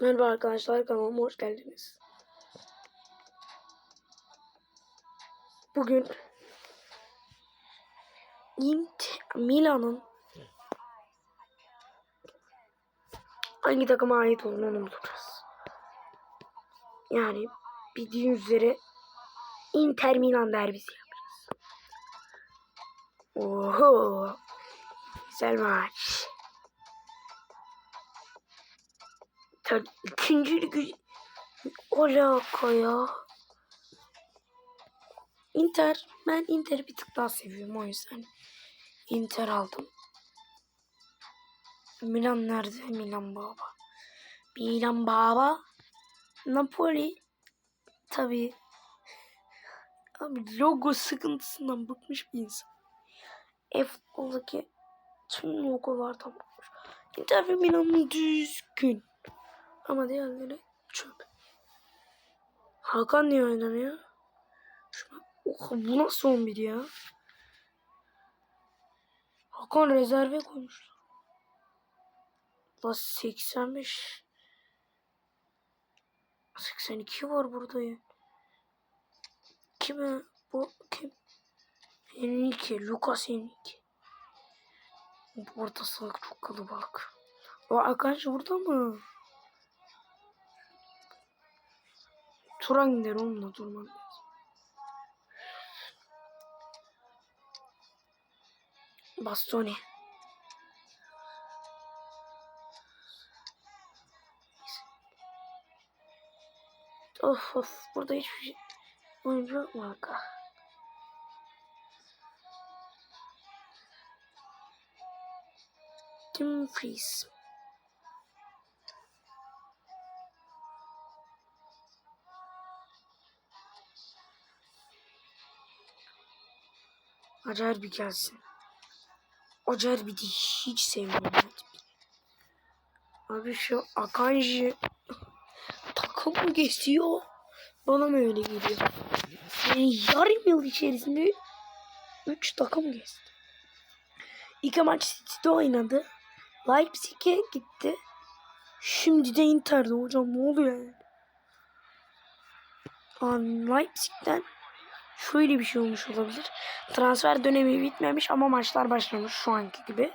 Merhaba arkadaşlar kanalıma hoş geldiniz. Bugün Inter Milan'ın hangi takıma ait olduğunu bulacağız. Yani bildiğiniz üzere Inter Milan derbisi yapacağız. Oho! Güzel maç. Tabii ikinci ligi alaka ya. Inter ben Inter'i bir tık daha seviyorum o yüzden Inter aldım. Milan nerede? Milan baba. Milan baba. Napoli. Tabii. Abi logo sıkıntısından bıkmış bir insan. E-futboldaki tüm logolardan bıkmış. Inter ve Milan düzgün. Ama diğerleri çöp. Hakan niye oynamıyor? Şuna, oh, bu nasıl 11 ya? Hakan rezerve koymuşlar. La 85 82 var burada ya. Kim o? Bu kim? Henrique. Lucas Henrique. Orta saha çok kalabalık. O Akanji burada mı? Turan gider onunla durman lazım. Bastoni. Of of burada hiçbir şey oyuncu yok mu Hakan? Tim Acar bir gelsin. Acar bir de hiç sevmiyorum. Abi şu Akanji takım mı geçiyor? Bana mı öyle geliyor? Yani yarım yıl içerisinde 3 takım geçti. İki maç City'de oynadı. Leipzig'e gitti. Şimdi de Inter'de hocam ne oluyor yani? An Leipzig'ten şöyle bir şey olmuş olabilir. Transfer dönemi bitmemiş ama maçlar başlamış şu anki gibi.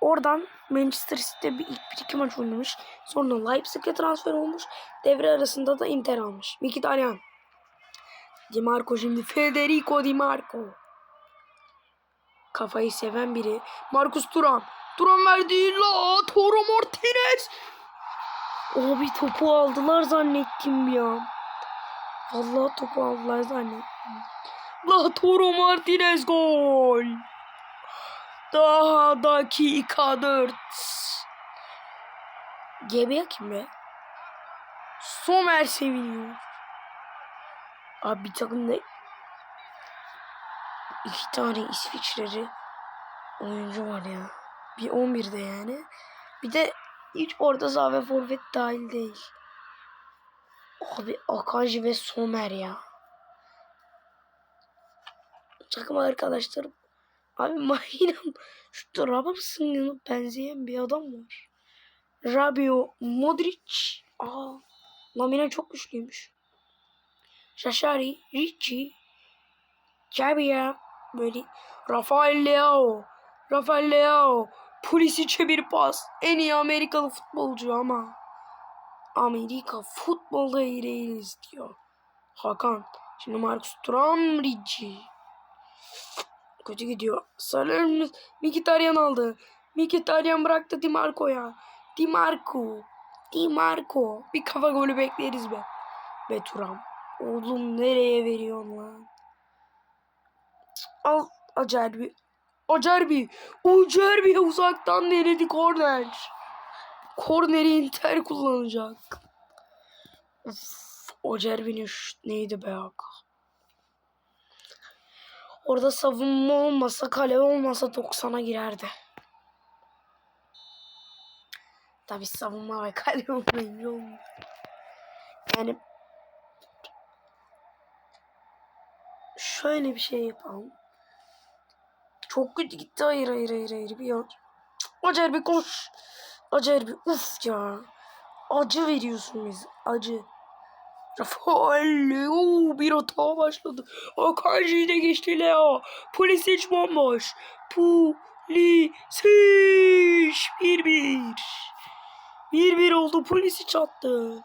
Oradan Manchester City'de bir ilk bir iki maç oynamış. Sonra Leipzig'e transfer olmuş. Devre arasında da Inter almış. Mkhitaryan. Di Marco şimdi. Federico Di Marco. Kafayı seven biri. Marcus Turan. Turan verdi. La Toro Martinez. Abi topu aldılar zannettim ya. Vallahi topu aldılar zannettim. La Toro Martinez gol. Daha dakika 4. GB kim be? Somer seviniyor. Abi bir takımda iki tane İsviçreli oyuncu var ya. Bir 11'de yani. Bir de hiç orta saha ve forvet dahil değil. Abi Akanji ve Somer ya. Takım arkadaşlarım. Abi Mahinam şu Rababsın'a benzeyen bir adam var. Rabio Modric. Aa, Lamine çok güçlüymüş. Shashari, Ricci, Cabia, böyle Rafael Leao, Rafael Leao, Pulisic'e bir pas. En iyi Amerikalı futbolcu ama Amerika futbolda iyi değiliz diyor. Hakan. Şimdi Marcus Thuram, Ricci. Kötü gidiyor. Salerno Mkhitaryan aldı. Mkhitaryan bıraktı Di Marco'ya. Di Marco. Di Marco. Bir kafa golü bekleriz be. Be Turam. Oğlum nereye veriyorsun lan? Al Acerbi. Acerbi. Acerbi uzaktan denedi korner. Korneri Inter kullanacak. Uf, Acerbi'nin şut neydi be aga? Orada savunma olmasa, kale olmasa 90'a girerdi. Tabi savunma ve kale olmayınca olmuyor. Yani şöyle bir şey yapalım. Çok kötü gitti. Hayır hayır hayır hayır. Bir an. Acar bir koş. Acayip bir uf ya. Acı veriyorsun biz. Acı. Rafael bir hata başladı. Akanji'yi de geçti Leo. Polis hiç bomboş. Polis hiç. Bir bir. Bir bir oldu. Polisi çattı.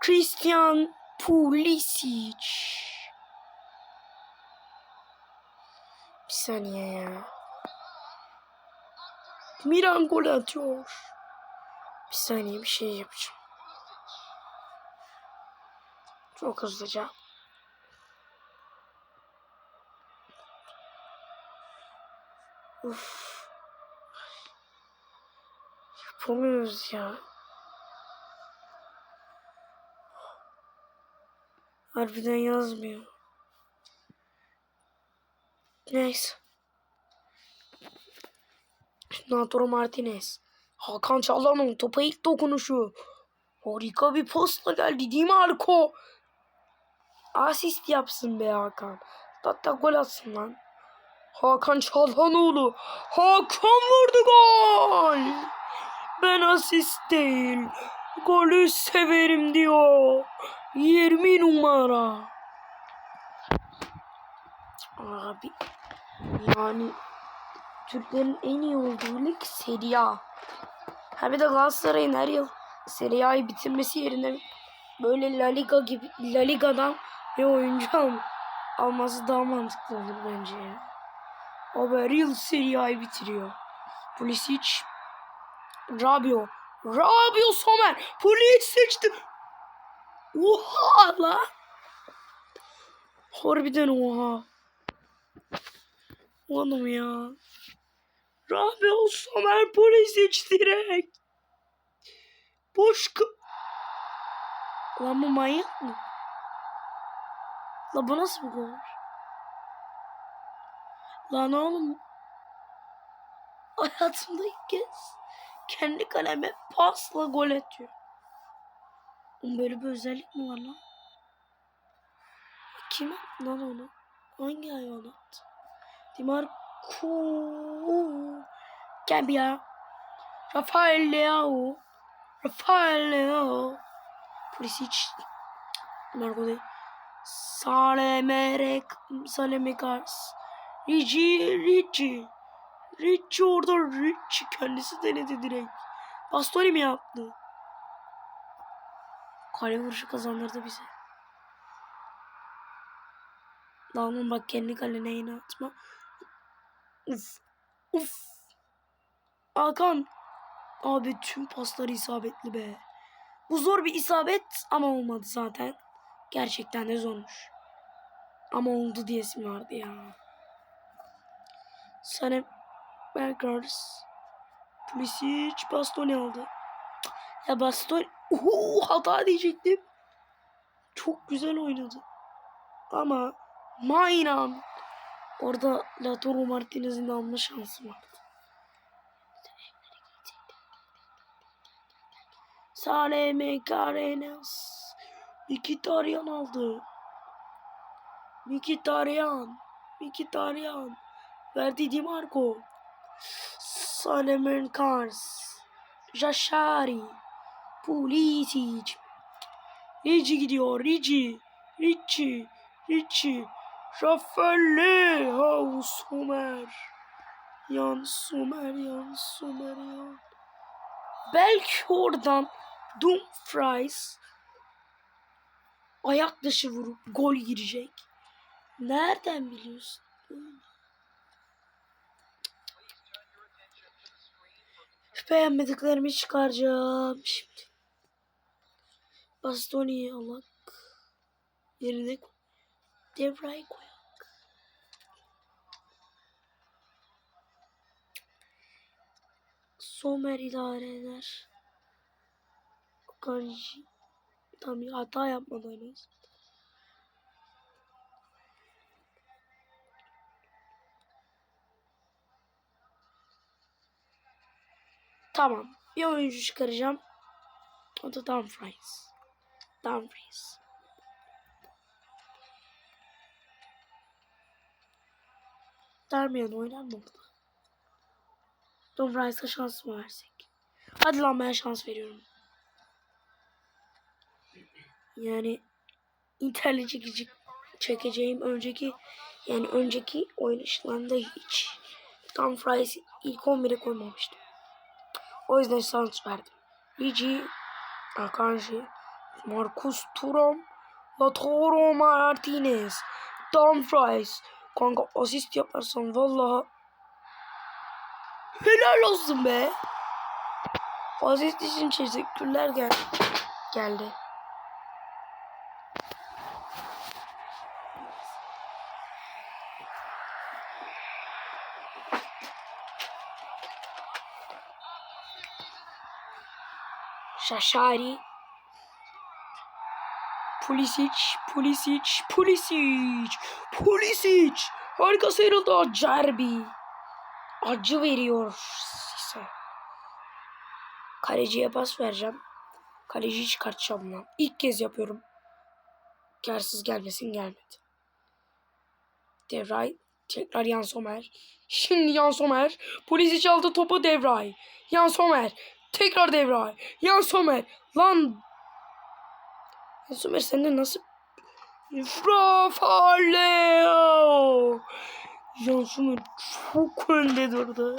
Christian Pulisic. Bir saniye ya. Milan gol atıyor. Bir saniye bir şey yapacağım. Çok hızlıca. Uf. Yapamıyoruz ya. Harbiden yazmıyor. Neyse. Lautaro Martinez. Hakan Çalhanoğlu topa ilk dokunuşu. Harika bir postla geldi değil mi Arko? Asist yapsın be Hakan. Hatta gol atsın lan. Hakan Çalhanoğlu. Hakan vurdu gol. Ben asist değil. Golü severim diyor. 20 numara. Abi yani Türklerin en iyi olduğu lig Serie A. Ha bir de Galatasaray'ın her yıl Serie A'yı bitirmesi yerine böyle La Liga gibi La Liga'dan bir oyuncu al, alması daha mantıklı olur bence ya. Abi her yıl Serie A'yı bitiriyor. Pulisic, Rabio, Rabio Somer, Pulisic de... Oha la. Harbiden oha. Oğlum ya. Rabio Somer Pulisic direkt. Boş kı... Lan bu manyak mı? La bu nasıl bir gol? Lan oğlum. Hayatımda ilk kez kendi kaleme pasla gol atıyor. Böyle bir özellik mi var lan? Kim attı lan onu? Hangi hayvan attı? Dimarco. Gel bir ya. Rafael Leao. Rafael Leao. Pulisic. Marco değil. Salemerek. Salemekars. Ricci. Ricci. Ricci orada Ricci kendisi denedi direkt. Bastoni mi yaptı? Kale vuruşu kazandırdı bize. Lan bak kendi kalene yine atma. Uf. Uf. Hakan. Abi tüm pasları isabetli be. Bu zor bir isabet ama olmadı zaten. Gerçekten de zormuş. Ama oldu diyesim vardı ya. Sanem Bergers. Pulisic Bastoni aldı. Ya Bastoni Uhu, hata diyecektim. Çok güzel oynadı. Ama Maynan orada Lautaro Martinez'in alma şansı vardı. Saleh Mekarenas. Mkhitaryan aldı. Mkhitaryan. Mkhitaryan. Verdi Di Marco. Salomon Kars. Jashari. Pulisic. Ricci gidiyor. Ricci. Ricci. Ricci. Rafael Leao. Somer. Yan Somer. Yan Somer. Yan. Belki oradan Dumfries ayak dışı vurup gol girecek. Nereden biliyorsun? Beğenmediklerimi çıkaracağım şimdi. Bastoni'yi alak. Yerine koy. Somer idare eder. Kanji. Tam hata yapmadı en az. Tamam. Bir oyuncu çıkaracağım. O da Dumfries. Dumfries. Darmian oynar burada? Dumfries'a şans mı versek? Hadi lan ben şans veriyorum. Yani internet çekici çekeceğim önceki yani önceki oynayışlarında hiç Dumfries ilk 11'e koymamıştım. O yüzden şans verdim. Luigi, Akanji, Marcus Thuram, Lautaro Martinez, Dumfries. Kanka asist yaparsan vallahi helal olsun be. Asist için teşekkürler gel geldi. Şaşari. Pulisic, Pulisic, Pulisic, Pulisic. Harika sıyrıldı Acerbi. Acı veriyor size. Kaleciye pas vereceğim. Kaleciyi çıkartacağım lan. İlk kez yapıyorum. Karsız gelmesin gelmedi. Devray tekrar Yan Somer. Şimdi Yan Somer. Pulisic aldı topu Devray. Yan Somer. Tekrar Devray. Yan Somer. Lan. Yan Somer sende nasıl? Rafael. Yan Somer çok önde durdu.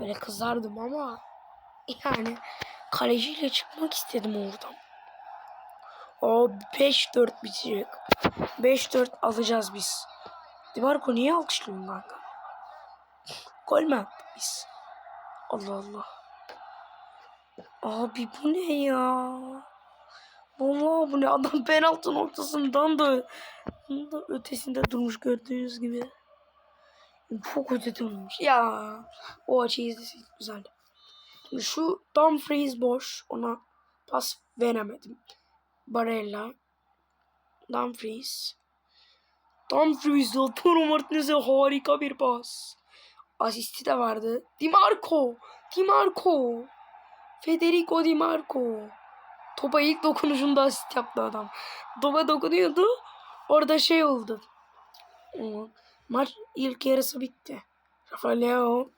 Böyle kızardım ama yani kaleciyle çıkmak istedim oradan. O 5-4 bitecek. 5-4 alacağız biz. Dimarco niye alkışlıyorsun kanka? Gol mü biz? Allah Allah. Abi bu ne ya? Vallahi bu ne? Adam penaltı noktasından da, da ötesinde durmuş gördüğünüz gibi. Çok öte durmuş. Ya o açıyı izleseydik güzeldi. Şimdi şu Dumfries boş. Ona pas veremedim. Barella. Dumfries. Dumfries Lautaro Martinez'e harika bir pas. Asisti de vardı. Di Marco. Di Marco. Federico Di Marco. Topa ilk dokunuşunda asist yaptı adam. Topa dokunuyordu. Orada şey oldu. Maç ilk yarısı bitti. Rafael Leao.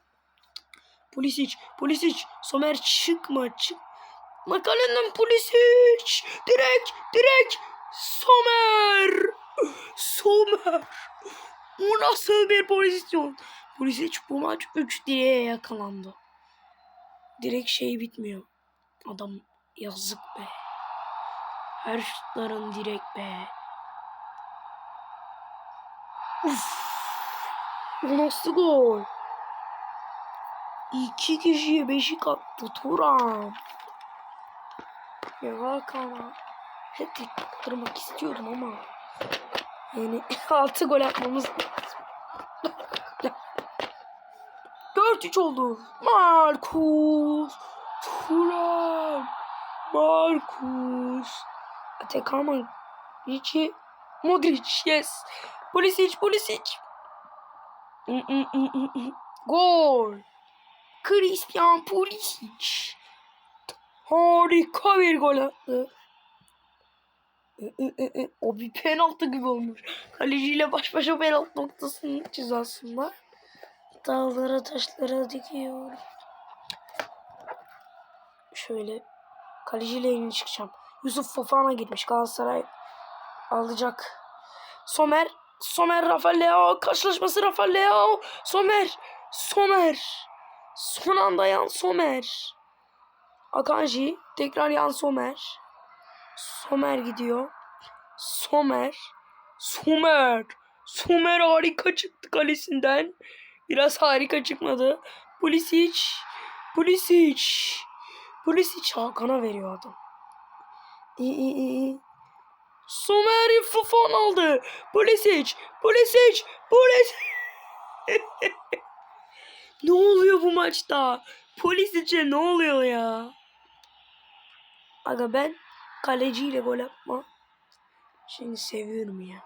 Pulisic. Pulisic. Somer çıkma. Çık. Makalenden Pulisic. Direkt. Direkt. Somer. Somer. Bu nasıl bir pozisyon? Pulisic bu maç 3 direğe yakalandı. Direkt şey bitmiyor. Adam yazık be. Her şutların direk be. Uf. Bu nasıl gol? İki kişiye beşik attı Turan. Ya Hakan'a hat kırmak istiyordum ama yani altı gol atmamız lazım. 4-3 oldu. Markus. Turan. Markus. Atakan Ricci. Modric. Yes. Pulisic. Pulisic. Gol. Christian Pulisic. Harika bir gol attı. O bir penaltı gibi olmuş. Kaleciyle baş başa penaltı noktasını çiz aslında. Dağlara taşlara dikiyor. Şöyle kaleciyle yeni çıkacağım. Yusuf Fofana girmiş Galatasaray alacak. Somer Somer Rafael Leao karşılaşması Rafael Leao. Somer Somer. Son anda yan Somer. Akanji tekrar yan Somer. Somer gidiyor. Somer Somer. Somer harika çıktı kalesinden. Biraz harika çıkmadı. Pulisic Pulisic. Pulisic Hakan'a veriyor adam. İyi iyi iyi Somer Fofan aldı. Pulisic, Pulisic, Pulisic. ne oluyor bu maçta? Pulisic'e ne oluyor ya? Aga ben kaleciyle gol yapma. Şimdi seviyorum ya.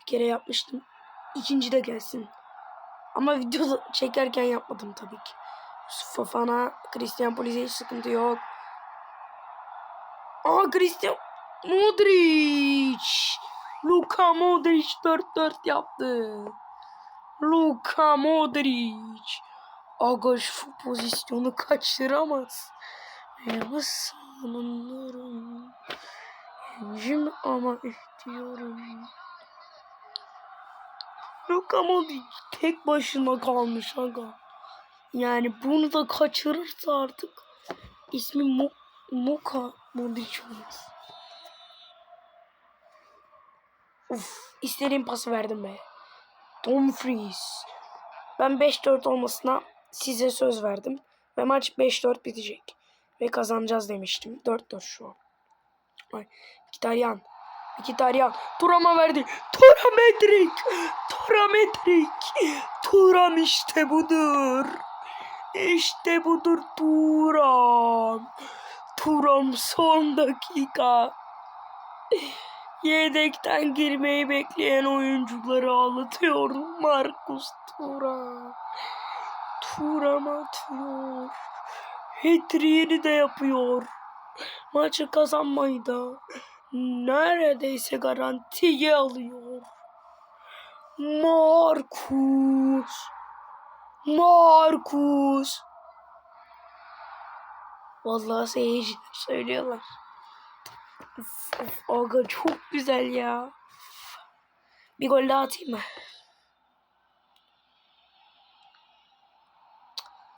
Bir kere yapmıştım. İkinci de gelsin. Ama video çekerken yapmadım tabii ki. Fofana, Christian Pulisic sıkıntı yok. Aa Christian Modric. Luka Modric 4-4 yaptı. Luka Modric. Aga şu pozisyonu kaçıramaz. Ve sanırım. Gencim ama istiyorum. Luka Modric tek başına kalmış aga. Yani bunu da kaçırırsa artık ismi Mo Moka Modric olmaz. Uf, istediğim pası verdim be. Dumfries. Ben 5-4 olmasına size söz verdim. Ve maç 5-4 bitecek. Ve kazanacağız demiştim. 4-4 şu an. Ay, Mkhitaryan. Mkhitaryan. Turam'a verdi. Turam Edrik. Turam Edrik. Turam işte budur. İşte budur Turam. Turam son dakika. Yedekten girmeyi bekleyen oyuncuları ağlatıyor Marcus Turam. Turam atıyor. Hat-trick'ini de yapıyor. Maçı kazanmayı da neredeyse garantiye alıyor. Marcus. Marcus. Vallahi seyirciler söylüyorlar. Of, aga çok güzel ya. Bir gol daha atayım mı?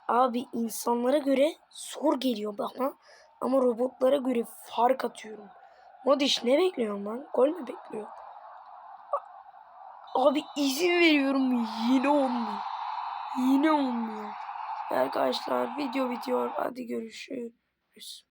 Abi insanlara göre zor geliyor bana. Ama robotlara göre fark atıyorum. Modiş ne bekliyorsun lan? Gol mü bekliyor? Abi izin veriyorum yine olmuyor. Yine olmuyor. Arkadaşlar video bitiyor. Hadi görüşürüz.